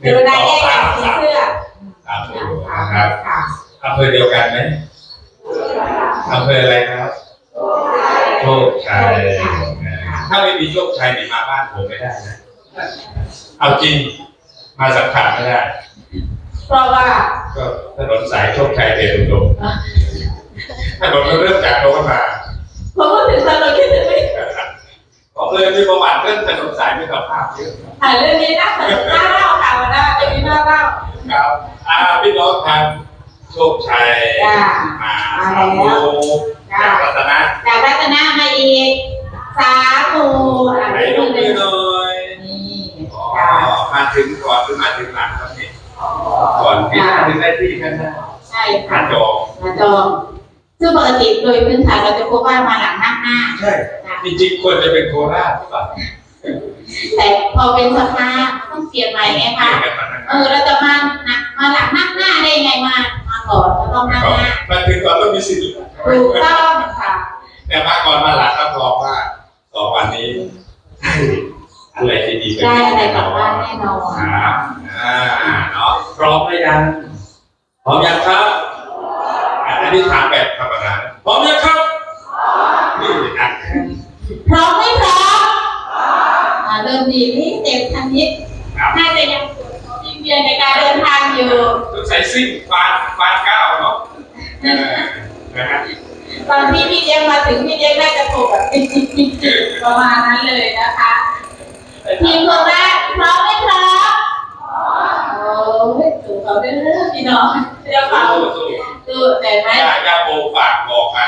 เดี๋ยวได้แยกกันสีเสื้อสามตัวนะครับค่ะอำเภอเดียวกันไหมอำเภออะไรครับ โชคชัยถ้าไม่มีโชคชัยนี่มาบ้านผมไม่ได้นะ เอาจริง มาสัมผัสไม่ได้ เพราะว่า ก็ถนนสายโชคชัยเดชอุดมถนนมันเริ่มจากโน้นมาพอพูดถึงถนนคิดถึงไม่ บอกเลยมีประวัติเรื่องถนนสายมิตรภาพเยอะอ่าเรื่องนี้นะถนนหน้าเล่าค่ะวันหน้าจะมีหน้าเล่าครับอ่าพี่น้องทางโชคชัยจ้ามามาสามแล้โมวจากรัตนะจากรัตนามาอีกสาธุอ่าไหนเรื่ยองกนึมืองหน่อยนี่อ๋อจ้ามาถึงก่อนหรือมาถึงหลังครับนี่ก่อนที่มาถึงได้ที่กันนะใช่ขาค่ะจองมาจองซึ่งปกติโดยพื้นฐานเราจะพบว่ามาหลังหน้าหน้าใช่ จริงๆควรจะเป็นโคราชหรือเปล่าแต่พอเป็นสภาต้องเปลี่ยนใหม่ไงคะเรียกกันมานะเออเราจะมานะมาหลังนั่งหน้าได้ไงมามาก่อนแล้วต้องนั่งก่อนหน้ามาถึงก่อนต้องมีสิทธิ์ถูกต้องค่ะแต่มาก่อนมาหลังรับรองว่าสองวันนี้อะไรที่ดีได้อะไรกลับบ้านแน่นอนครับอ่าเนาะพร้อมหรือยังพร้อมยังครับอันนี้ถามแบบธรรมดาพร้อมยังครับนี่อะ พร้อมไม่พร้อมอ่าเริ่มดีนี่เต็มทันนิดครับน่าจะยังมีเพียงในการเดินทางอยู่ต้องใส่ซิ่งฟานฟานเก้าเนาะเออนะฮะตอนที่พี่เลี้ยงมาถึงพี่เลี้ยงน่าจะถูกแบบประมาณนั้นเลยนะคะทีมของแรกพร้อมไม่พร้อมโอ้ยถูกเขาเด้อพี่น้องเดี๋ยวเขา สู้ ดูแต่ไหม ๆย่าย่าโบฝากบอกมา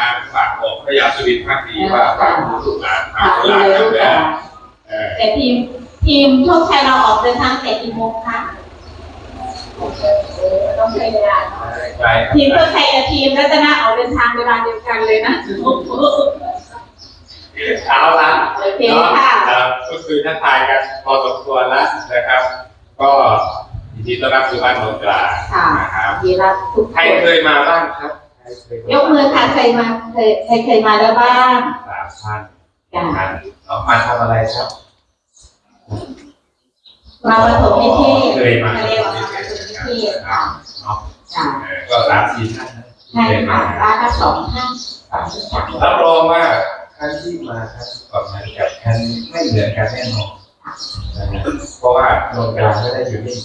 ฝากบอกพยาสุรินทร์ภาคดีว่าฝากผู้สุขหลานค่ะทำดูหลานเลยทำลูกแล้ค่ะวเออแต่ทีมทีมโชคชัยเราออกเดินทางแต่กี่โมงคะต้องใช้เวลาใช่ทีมโชคชัยกับทีมรัตนาออกเดินทางเวลาเดียวกันเลยนะเอาละโอเคค่ะเนาะก็คือทักทายกันพอสมควรแล้วนะครับ ก็ยินดีต้อนรับสู่บ้านโนนกลางค่ะนะครับดีรับทุกคใครนเคยมาบ้างครับใครเค ยกมือค่ะใครมาเคยใครเคยมาแล้วบ้างสามท่านจ้ะครับเอามาทำอะไรครับมาปฐมนิเทศเคยมาเรียกว่ามาปฐมนิเทศค่ะจ้ะก็สามสี่ท่านใช่ค่ะร้านละสองท่านสองท่านรับรองว่าท่านที่มาท่านก่อนมากับท่านไม่เหมือนกันแน่นอนเพราะว่าโนนกางไม่ได้อยู่นี่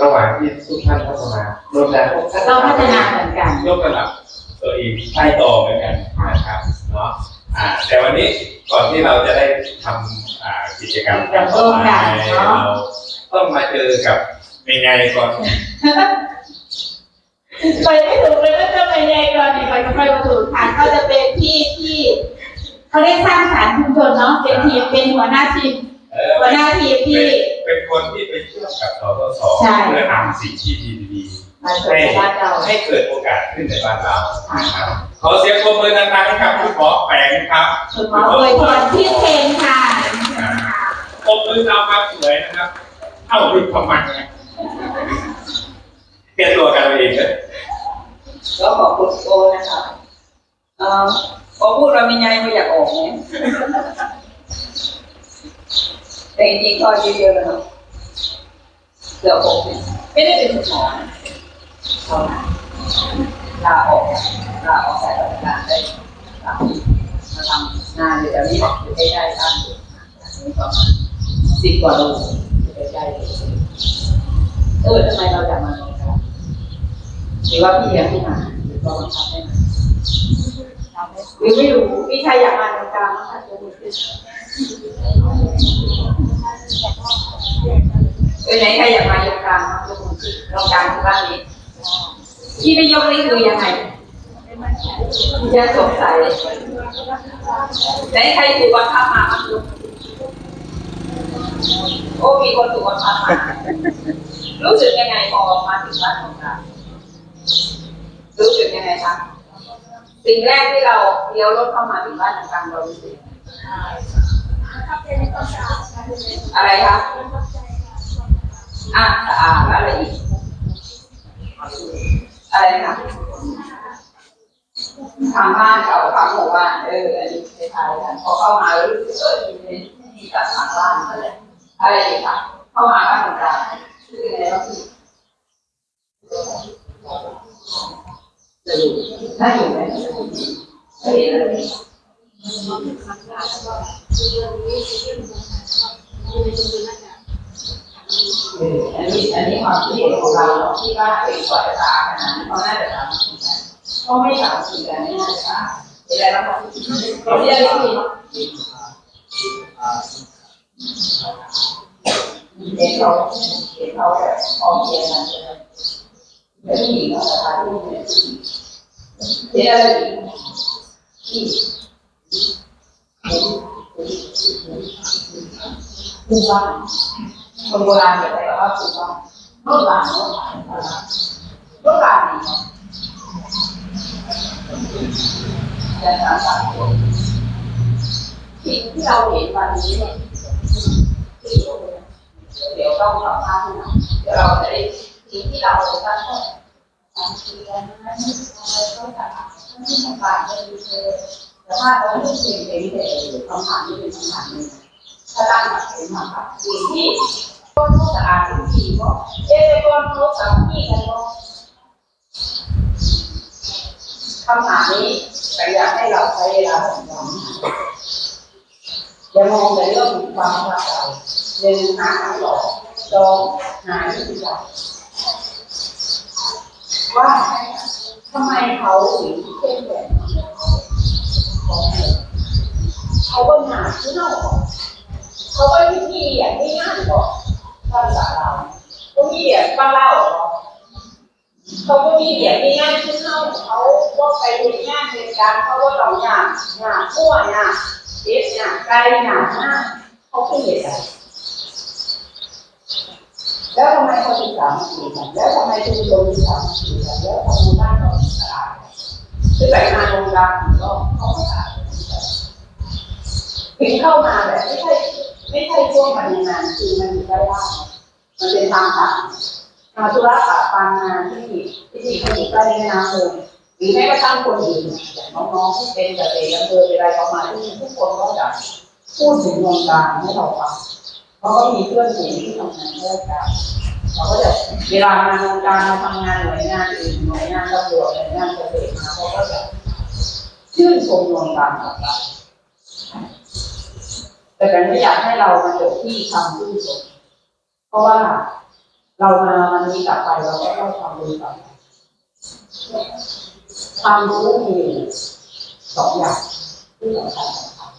ระหว่างที่ทุกท่านพัฒนาโนนกลางก็เราพัฒนาเหมือนกันยกระดับ ตัวเองใช้ต่อเหมือนกันนะครับเนาะอ่าแต่วันนี้ก่อนที่เราจะได้ทำอ่ากิจกรรมต่อไปเราต้องมาเจอกับเป็นไงก่อนไปไม่ถูกเลยก็จะไปแยกก่อนดีกว่าจะไปมาถูกทางก็จะเป็นที่ที่เขาเรียกสร้างสรรค์ชุมชนเนาะเป็นทีมเป็นหัวหน้าทีมเออหัวหน้าทีมที่เป็นคนที่ไปเชื่อมกับสสสใช่เพื่อทำสิ่งที่ดีมาช่วยบ้านเราๆให้เกิดโอกาสขึ้นในบ้านเรานะครับขอเสียงปรบมือดังๆให้กับคุณหมอแปงครับคุณหมออวยพรที่เพนค่ะปรบมือตามความสวยนะครับ เอ้าดูทำไมนะเปลี่ยนตัวกันเอาเองเลยก็ขอบคุณโอนะคะเอ่อพอพูดเรามีไงไม่อยากออกเนี่ยแต่จริงๆก็อายุเยอะแล้วเนาะเกือบหกเนี่ยไม่ได้เป็นคุณหมอนะ เท่านั้นลาออกลาออกจากราชการได้สามปีมาทำงานอยู่แถวนี้อยู่ใกล้ๆบ้านอยู่จากนี้ประมาณสิบกว่าโลอยู่ใกล้ๆเออทำไมเราอยากมาตรงกันหรือว่าพี่ยังไม่มาหรือว่าบังคับให้มาหรือไม่รู้พี่ชายอยากมาตรงกลางนะคะจะดูขึ้นเออไหนใครอยากมาตรงกลางยกมือขึ้นตรงกลางที่บ้านนี้ ที่ไม่ยกนี่คือยังไงพี่จะสงสัยไหนใครถูกบังคับมาบ้างลูกโอ้มีคนถูกบังคับมารู้สึกยังไงพอมาถึงบ้านตรงกลางรู้สึกยังไงคะสิ่งแรกที่เราเลี้ยวรถเข้ามาถึงบ้านต่างๆเรารู้สึกอะไรคะอะสะอาดแล้วอะไรอีก อะไรคะทางบ้านเขาทางหมู่บ้านเอออันนี้คล้ยๆพอเข้ามารู้สึกเออมีมีกับทางบ้านอะไรอะไรอย่ค่ะ เข้ามาบ้านของเราคือยัไงก็คือได้อยู่ไหมได้อยู่เลยเรื่องนี้เรื่องนี้ อันนี้อันนี้ความคิดเห็นของเราที่ว่าเป็นปล่อยตาขนาดนั้นเขาน่าจะทำสิ่งนั้นก็ไม่ทำสิ่งนั้นไม่น่าจะทำเป็นไรางคะเราเรียกว่าเห็นเขาเห็นเขาแบบพร้อมเรียงกันเลยเป็นผู้หญิงเนาะสถานที่เป็นผู้หญิงเห็นอะไรอีกที่ผู้บ้าน คนโบราณแบบไหนก็ว่าถูกต้องโบราณโบราณโบราณโบรานี่แต่สามสามคนที่งที่เราเห็นวันนี้เนี่ยที่เดี๋ยวต้องสัมภาษณ์นะเดี๋ยวเราจะได้สิ่งที่เราจะตั้งข้อการคุยกันนะอะไรก็จะไม่ต้องการจะมีเธอแต่ถ้าเราไม่เปลี่ยนไปเรื่อคำถามนี้เป็นคำถามหนึ่งถ้าตั้งแบบเป็นคำถามสิ่งที่ ก้นเขาสะอาดทุกทีก็เอ๊ะก้นเขาสามีกันก็คำถามนี้แต่อยากให้เราใช้เวลาของเราอย่ามองแต่เรื่องความรักเราหนึ่งหาคำตอบสองหาวิธีการว่าทำไมเขาถึงเข้มแข็งเขาก็หนาที่นอกเขาก็วิธีอย่างที่ง่ายกว่า ภาษาเราก็มีเหรียญ บ้านเล่าเขาก็มีเหรียมีงานขึ้นเข้าเขาว่าไปมีงานในการเขาว่าเราหยาบหยาบมั่วหยาบเด็ดหยาบไกลหยาบมากเขาเป็นเหตุอะไรแล้วทำไมเขาถึงสามัคคีกันแล้วทำไมชุนถึงสามัคคีกันแล้วทำไมบ้านเราถึงสะอาดคือแต่งานโรงงานก็เขาก็สะอาดถึงเข้ามาแบบไม่ใช่ไม่ใช่ช่วงมันงานคือมันอยู่ใกล้บ้านมันเป็นทางผ่าน มาธุระปะปังงานที่ที่ที่เขาอยู่ใกล้แม่น้ำเลยหรือแม้กระทั่งคนอื่นอย่างน้องๆที่เป็นเกษตรอำเภอเป็นอะไรประมาณที่ทุกคนก็จะพูดถึงวงการให้เราฟังเพราะก็มีเพื่อนฝูงที่ทำงานด้วยกันเราก็จะเวลามาวงการมาทำงานหน่วยงานอื่นหน่วยงานตำรวจหน่วยงานเกษตรมาเขาก็จะชื่นชมวงการของเราแต่กันไม่อยากให้เรามาจบที่คำชื่นชมเพราะว่า เรามาวันนี้กลับไปเราก็ได้ความรู้กลับความรู้มีสองอย่างที่สำคัญสำคัญ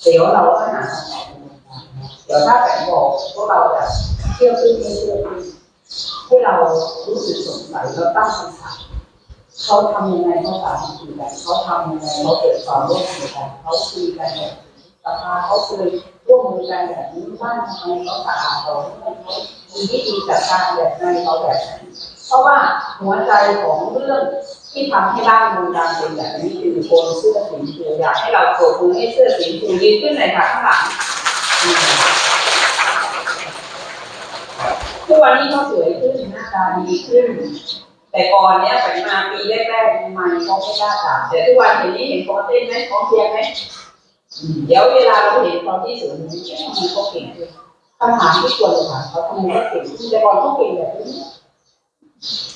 เดี๋ยวเราก็หาคำตอบในงานเดี๋ยวถ้าแฝงบอกพวกเราจะเชื่อขึ้นเชื่อขึ้นให้เรารู้สึกสงสัยแล้วตั้งคำถามเขาทำยังไงเขาสามารถคุยกันเขาทำยังไงเขาเกิดความร่วมมือกันเขาคุยกันเนี่ยสภาเขาเคย ร่วมมือกันแบบนี้บ้านทำไมเขาสะอาดเราเขามีวิธีจัดการแบบไหนเขาแบบไหนเพราะว่าหัวใจของเรื่องที่ทำให้บ้านเมืองการเป็นแบบนี้คือคนเสื้อสีชมพูอยากให้เราโบกมือให้เสื้อสีชมพูยืนขึ้นหน่อยค่ะข้างหลังทุกวันนี้เขาสวยขึ้นหน้าตาดีขึ้น แต่ก่อนเนี้ยไปมาปีแรกๆม่ๆเขาไม่กล้าจับแต่ทุกวันเห็นนี้เห็นเขาเต้นไหมเขาเชียร์ไหม เดี๋ยวเวลาเราเห็นตอนที่สวนนี้ทำไมเขาเก่งขึ้นคำถามที่ควรถามเขาทำไมเขาเก่งขึ้นแต่ก่อนเขาเก่งแบบนี้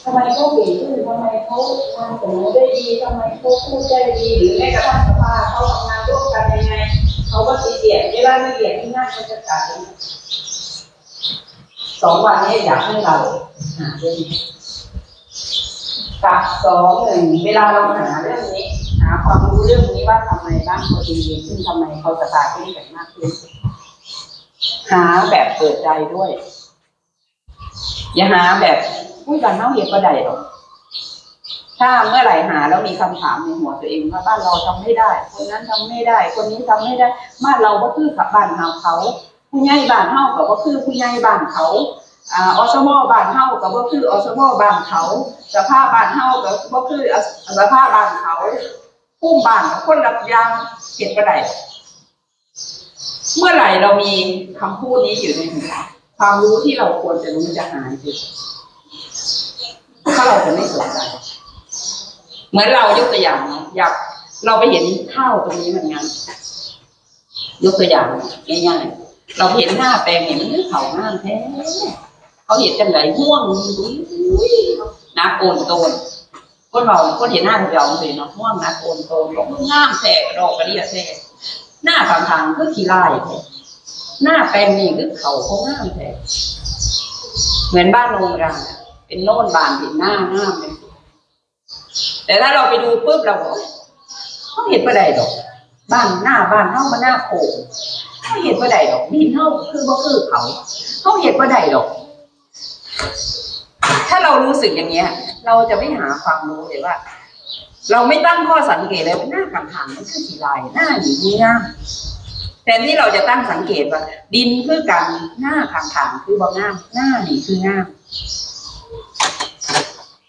ทำไมเขาเก่งขึ้นทำไมเขาทำสมมติได้ดีทำไมเขาพูดได้ดีหรือแม้กระทั่งสภาเขาทำงานร่วมกันยังไงเขาก็ตีเดียดเวลาไม่เดียดที่นั่นเขาจะจัดสองวันนี้อยากให้เราหาเรื่องนี้กับสองหนึ่งเวลาเราหาเรื่องนี้าความรู้เรื่องนี้ว่าทำไมบ้านเขาดีขึ้นทำไมเขาสตาร์ทขึ้นแบบมากขึ้นหาแบบเปิดใจด้วย อย่าหาแบบอุ้ยการเน่าเหยียบกระไดหรอกถ้าเมื่อไหร่หาแล้วมีคำถามในหัวตัวเองว่าบ้านเราทำไม่ได้ คนนั้นทำไม่ได้ คนนี้ทำไม่ได้ บ้านเราก็คือกับบ้านเฮาเขา ผู้ใหญ่บ้านเฮากับก็คือผู้ใหญ่บ้านเขาอ่าอสมบ้านเฮากับก็คืออสมบ้านเขาสภาพบ้านเฮากับก็คือสภาพบ้านเขา พุ่มบ้านคนรับยางเก็บกระไดเมื่อไหร่เรามีคำพูดนี้อยู่ในหัวความรู้ที่เราควรจะรู้จะหายไปถ้าเราจะไม่สนใจเหมือนเรายกตัวอย่างนะอยากเราไปเห็นข้าวตรงนี้มันงั้นยกตัวอย่างง่ายๆเราเห็นหน้าแปลงเนี่ยมันเขาหน้าแท้เขาเห็นกันไหลห่วงอุ้ยนะโกนโตน คนเราคนเห็นหน้าเราเราเลยเนาะม่วงนะโกนโตนลงงามแสกดอกกระเดียแสกหน้าทางทางๆคือขี้ไลายแท้หน้าแปลงนี่คือเขาเขางามแท้เหมือนบ้านโรงแรมเป็นโน่นบานเห็นหน้าหน้าเลยแต่ถ้าเราไปดูปุ๊บเราบอกเขาเห็นประใดดอก บ้านหน้าบ้านเฮามาหน้าโผล่เขาเห็นประใดดอกดินเฮาคือบ่คือเขาเขาเห็นประใดดอก ถ้าเรารู้สึกอย่างเงี้ย เราจะไม่หาความรู้เลยว่า เราไม่ตั้งข้อสังเกตเลยว่าหน้าขางๆมันคือสีลายหน้าหนีมีงาแต่ที่เราจะตั้งสังเกตว่า ดินคือกันหน้าขางๆคือบ่งามหน้าหนีคืองาม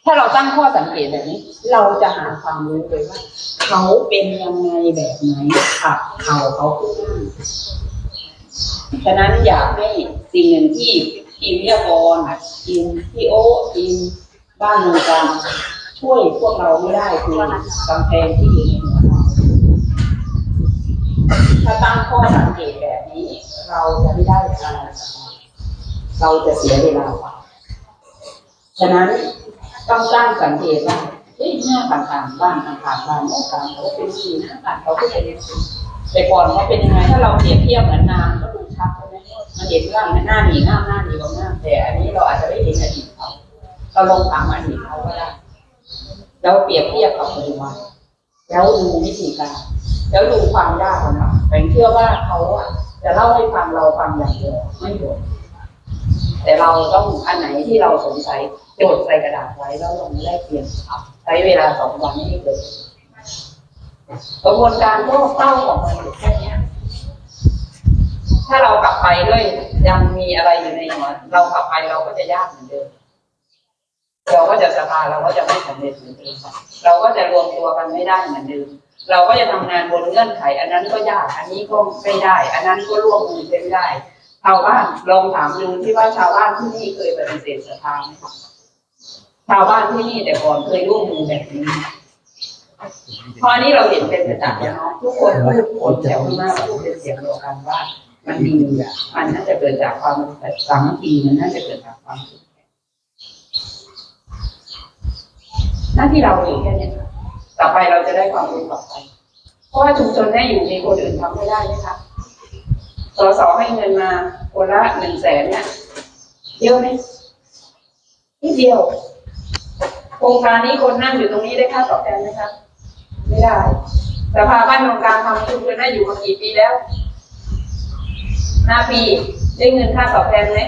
ถ้าเราตั้งข้อสังเกตแบบนี้ เราจะหาความรู้เลยว่า เขาเป็นยังไงแบบไหนขับเขาเขาคืองามฉะนั้นอยากให้สิ่งหนึ่งที่ ทีมวิทยากรทีมพี่โอทีมบ้านเมืองการช่วยพวกเราไม่ได้คือกำแพงที่อยู่ในหัวเราถ้าตั้งข้อสังเกตแบบนี้ เราจะไม่ได้อะไรเราจะเสียเวลาเปล่าฉะนั้นต้องตั้งสังเกตว่าเฮ้ยหน้าต่างๆบ้านต่างๆบ้านโน้นต่างเขาเป็นสีหน้าต่างเขาเป็นสีแต่ก่อนเขาเป็นยังไงถ้าเราเปรียบเทียบเหมือนนานก็ดูชัดใช่ไห มันเห็นว่าหน้าหนีหน้าหน้าหนีเราหน้าแต่อันนี้เราอาจจะไม่เห็นอดีตเขาเราลงถามอดีตเขาก็ได้แล้วเปรียบเทียบกับปัจจุบันแล้วดูวิธีการ แล้วดูความยากของเราแต่เชื่อว่าเขาอะจะเล่าให้ฟังเราฟังอย่างเดียวไม่หมดแต่เราต้องอันไหนที่เราสงสัยโจทย์ใส่กระดาษไว้แล้วลงแลกเปลี่ยนใช้เวลาสองวันให้เกิดกระบวนการโลกเต้าของมันอยู่แค่นี้ ถ้าเรากลับไปด้วยยังมีอะไรอยู่ในหัวเรากลับไปเราก็จะยากเหมือนเดิมเราก็จะสภาเราก็จะไม่สำเร็จเหมือนเดิมเราก็จะรวมตัวกันไม่ได้เหมือนเดิมเราก็จะทำงานบนเงื่อนไข อันนั้นก็ยากอันนี้ก็ไม่ได้ อันนั้นก็ร่วมมือไม่ได้ชาวบ้านลองถามดูที่ว่าชาวบ้านที่นี่เคยปฏิเสธศรัทธาไหมคะชาวบ้านที่นี่แต่ก่อนเคยร่วมมือแบบนี้พราะอันนี้เราเห็นเป็นประจักษ์แล้วเนาะทุกคนพูดผลแถวหน้าพูดเป็นเสียงเดียวกันว่า มันดีอะมันน่าจะเกิดจากความสามัคคีมันน่าจะเกิดจากความสุขหน้าที่เราเองแค่นี้ค่ะต่อไปเราจะได้ความรู้ต่อไป เพราะว่าชุมชนแน่อยู่มีคนอื่นทำไม่ได้ไหมคะสสให้เงินมาคนละหนึ่งแสนเนี่ยเยอะไหมนิดเดียว โครงการนี้คนนั่งอยู่ตรงนี้ได้ค่าตอบแทนไหมคะ ไม่ได้สภาบ้านโครงการทำชุมชนได้อยู่มากี่ปีแล้ว ห้าปีได้เงินค่าตอบแทนไหม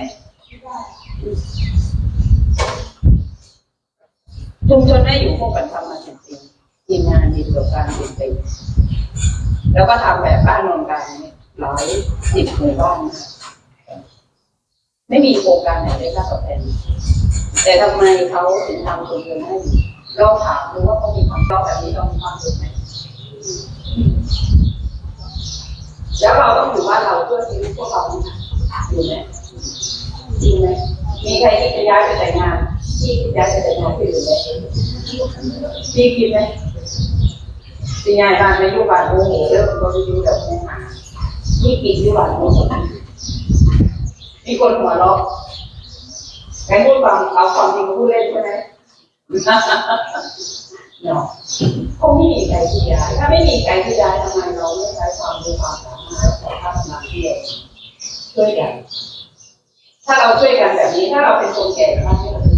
ชุมชนได้อยู่พวกกันทำมาสิบปีทีมงานมีประสบการณ์สิบปีแล้วก็ทำแบบบ้านนอนกลางเนี่ยหลายสิบหมู่บ้านไม่มีโครงการไหนได้ค่าตอบแทน แต่ทำไมเขาถึงทำชุมชนให้เราถามดูว่าเขามีความชอบแบบนี้ต้องมีความสุขไหม แล้วเราต้องอยู่บ้านเราเพื่อชีวิตพวกเราอยู่ไหมจริงไหมมีใครที่จะย้ายไปแต่งงานที่ย้ายไปแต่งงานที่อื่นไหมพี่คิดไหมที่ย้ายบ้านไปอยู่บ้านโอ้โหเริ่มก็ไปอยู่แบบนี้มานี่กินอยู่บ้านโอ้โหมีคนหัวเราะใครพูดความเอาความจริงมาพูดเล่นใช่ไหมเนาะคงไม่มีใครที่ย้ายถ้าไม่มีใครที่ย้ายทำไมเราไม่ใช้ความรู้ความสา ขอท่านมาเที่ยวช่วยกัน ถ้าเราช่วยกันแบบนี้ถ้าเราเป็นคนแก่บ้านให้เรามี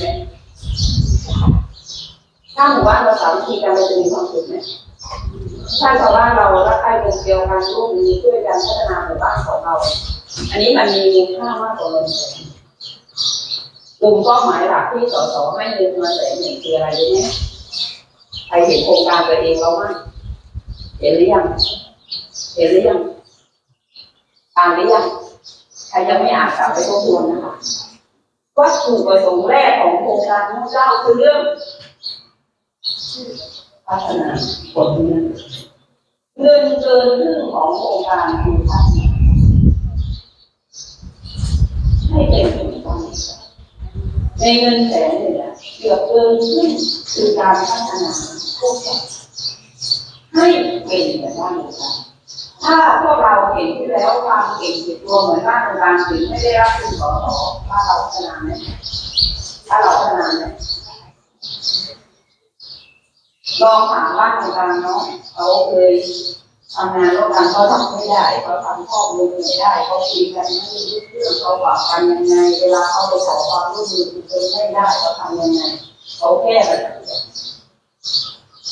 ไหมถ้าหมู่บ้านเราสามัคคีกันเราจะมีความสุขไหมถ้าชาวบ้านเรารักใคร่กลมเกลียวกันร่วมมือช่วยกันพัฒนาหมู่บ้านของเรา อันนี้มันมีมูลค่ามากกว่าเงินแสนกลุ่มเป้าหมายหลักที่สสให้เงินมาแสนหนึ่งคืออะไรรู้ไหมใครเห็นโครงการตัวเองเราไหม เห็นหรือยังเห็นหรือยังอ่านหรือยังใครยังไม่อ่านกลับไปทบทวนนะคะวัตถุประสงค์แรกของโครงการของเจ้าคือเรื่องพัฒนาผลเงินเงินเกินครึ่งของโครงการคือพัฒนาให้เป็นผลความในเงินแสนเนี่ยเกือบเกินครึ่งคือการพัฒนาพวกเรา ให้เป็นแบบบ้านเดียวกันถ้าพวกเราเห็นที่แล้วความเก่งติดตัวเหมือนบ้านโรงงานถึงไม่ได้รับทุนสอสอบ้านเราพัฒนาไหมถ้าเราพัฒนาไหมลองถามว่าในการเนาะเขาเคยทำงานร่วมกันเขาทำไม่ได้เขาทำข้อมูลไม่ได้เขาคุยกันไม่รู้เรื่องเขาปรับกันยังไง เวลาเขาไปขอความร่วมมือคุยกันไม่ได้เขาทำยังไงเขาแก้กัน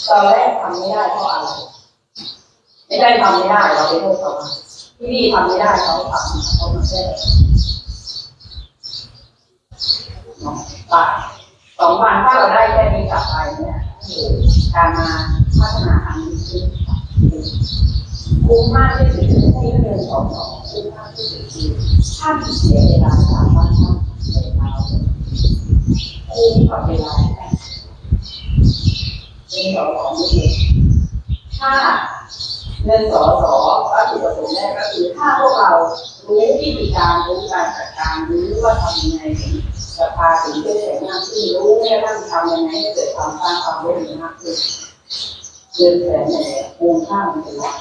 ตอนแรกทำไม่ได้เพราะอะไรไม่ได้ทำไม่ได้เราไปโทษเขาที่นี่ทำไม่ได้เขาทำเขามาแก้เนาสองวันถ้าเราได้แค่นี้กลับไปเนี่ยการมาพัฒนาทางนี้คุ้มมากที่สุดที่เดินสองสองคุ้มมากที่สุดคือถ้าเสียเวลาสามวันทำเวลาคุ้มกับเวลาแค่ เป็นสอสองนี่เองถ้าเงินสอสอวัตถุประสงค์แรกก็คือถ้าพวกเรารู้วิธีการรู้การจัดการรู้ว่าทำยังไงถึงจะพาถึงได้แต่งานที่รู้แม่ร่างทำยังไงให้เกิดความสร้างความรู้มากขึ้นเงินแสนเนี่ยมูลค่ามันเป็นล้าน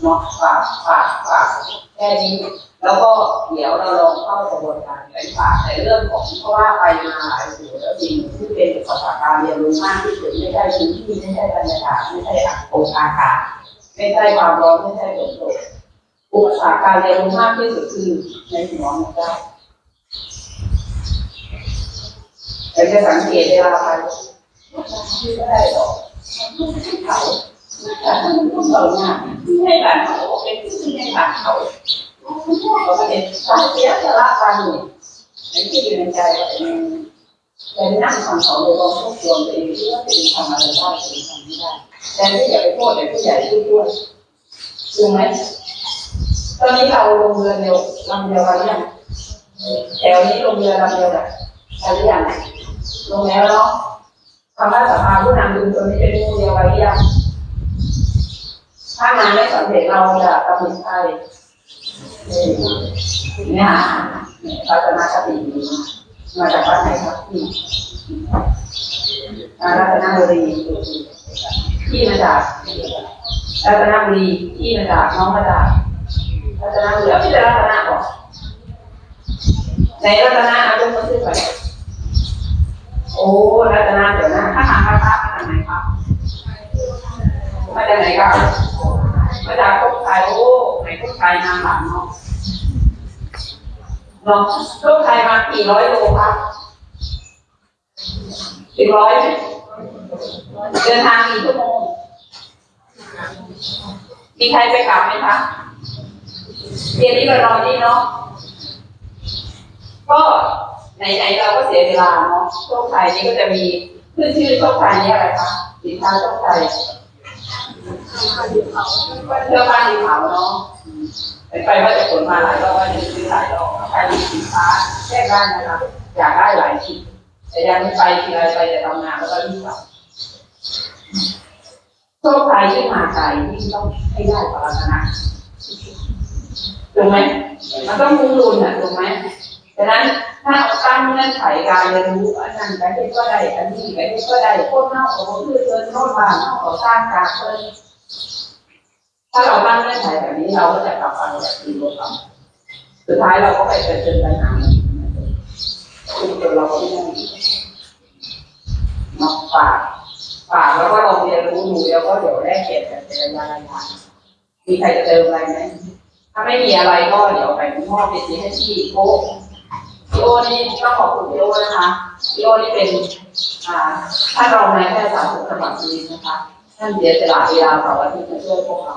เนาะฝากฝากฝากแค่นี้ แล้วก็เดี๋ยวเราลองเข้ากระบวนการไปฝากในเรื่องของเพราะว่าไปมาหลายสูแล้วสิ่งที่เป็นอุปสรรคการเรียนรู้มากที่สุดไม่ได้พื้นที่ไม่ใช่บรรยากาศไม่ใช่องค์อากาศไม่ใช่ความร้อนไม่ใช่ฝนตกอุปสรรคการเรียนรู้มากที่สุดคือในหัวของเราจะสังเกตเวลาไปไม่ได้หรอกเขาแต่ถ้ามันต้องเราเนี่ยไม่แบบเขาเป็นที่ในแบบเขา เราก็เห็นสายเสียสละกันเนี่ยในที่อยู่ในใจเราเองแต่นั่งฟังสอนเลยลองทบทวนตัวเองที่ว่าตัวเองทำอะไรได้ตัวเองทำไม่ได้แต่ที่อย่าไปโทษแต่ผู้ใหญ่ช่วยด้วยถูกไหมตอนนี้เราลงเรือเร็วลำเดียวกันหรือยังแถวนี้ลงเรือลำเดียวกันกันหรือยังลงแล้วเนาะคำว่าสภาผู้นำดึงตัวนี้เป็นมูเดียวกันหรือยังถ้างานไม่สำเร็จเราจะตำหนิใคร เนี่ยเราจะมาคติมาจากวัดไหนครับพี่รัตนบุรีที่มาจากรัตนบุรีที่มาจากน้องมาจากรัตนบุรีเอาที่รัตนก่อนในรัตนเอายกมือขึ้นไปโอ้รัตนเดี๋ยวนะถ้าหาพระพักมาจากไหนครับมาจากไหนครับ มาจากพวกไทยโอ้ไหนพวกไทยนามหลังเนาะเนาะลูกชายมากี่ร้อยโลครับกี่ร้อยเดินทางกี่ชั่วโมงมีใครไปกลับไหมคะเรียนนี้ก็รอนี่เนาะก็ไหนๆเราก็เสียเวลาเนาะโชคชัยนี่ก็จะมีขึ้นชื่อโชคชัยนี่อะไรคะสินค้าโชคชัย เสื้อผ้าสีขาวเนาะไปไปว่าจะขนมาหลายรอบว่าจะซื้อหลายรอบใครมีสินค้าแจ้งได้นะคะอยากได้หลายชิ้นแต่ยังไม่ไปทีไรไปจะทำงานแล้วก็รีบกลับโชคชัยที่มาไกลที่ต้องให้ได้กว่าลักษณะถูกไหมมันต้องมุ่งรุนอะถูกไหมดังนั้นถ้าเราตั้งเงื่อนไขการเรียนรู้อันนั้นไปที่ก็ได้อันนี้ไปที่ก็ได้โคตรเน่าของพืชเกินโน่นบางเน่าของสร้างการเพิ่ม ถ้าเราตั้งเงื่อนไขแบบนี้เราก็จะกลับไปแบบที่เราทำสุดท้ายเราก็ไปเจอปัญหาคือตัวเราก็ไม่ได้นอกฝากฝากแล้วก็ลองเรียนรู้ดูแล้วก็เดี๋ยวแลกเปลี่ยนกันเป็นระยะระยะมีใครจะเติมอะไรไหมถ้าไม่มีอะไรก็เดี๋ยวไปมอบเป็นที่ให้พี่โก้พี่โอนี่ต้องขอบคุณพี่โอนะคะพี่โอนี่เป็นอ่าท่านรองนายแพทย์สาธารณสุขจังหวัดสุรินทร์นะคะ ท่านเสียสละเวลาต่อวันที่มาช่วยพวกเรา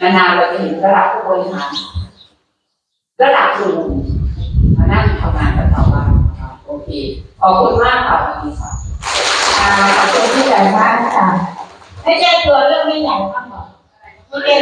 นานๆเราจะเห็นระดับผู้บริหารระดับสูงมานั่งทำงานกับชาวบ้านนะครับโอเค ขอบคุณมากค่ะวันนี้ค่ะอ่าขอบคุณที่ใหญ่มากค่ะให้แจ้งตัวเรื่องไม่ใหญ่มากหรอกไม่เรียน